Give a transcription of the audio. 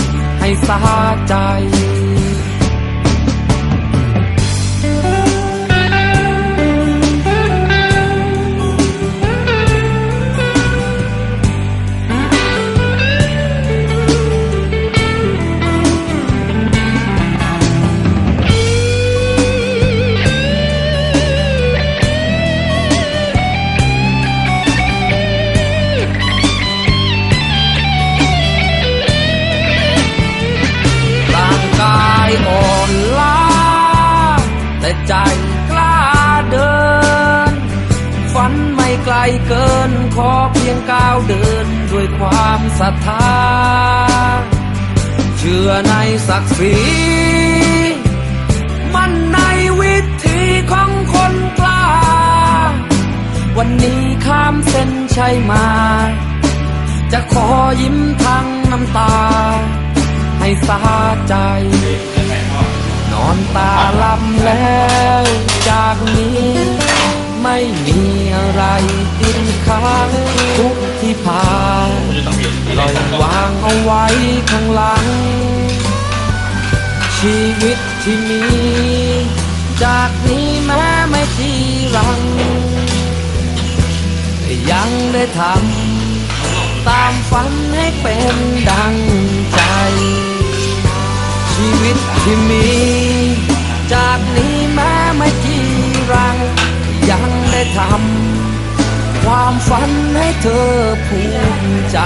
ให้สาใจ ใจกล้าเดิน ฝันไม่ไกลเกิน ขอเพียงก้าวเดินด้วยความศรัทธา เชื่อในศักดิ์ศรีมันในวิธีของคนกล้า วันนี้ข้ามเส้นชัยมา จะขอยิ้มทั้งน้ำตา ให้สาใจ นอนตา แล้วจากนี้ ไม่มีอะไรติดค้างทุกที่ผ่านปล่อยวางเอาไว้ข้างหลัง ชีวิตที่มี จากนี้แม้ไม่ทีรัง ยังได้ทำตามฝันให้เป็นดังใจ ชีวิตที่มี ยังได้ทำความฝันให้เธอภูมิใจ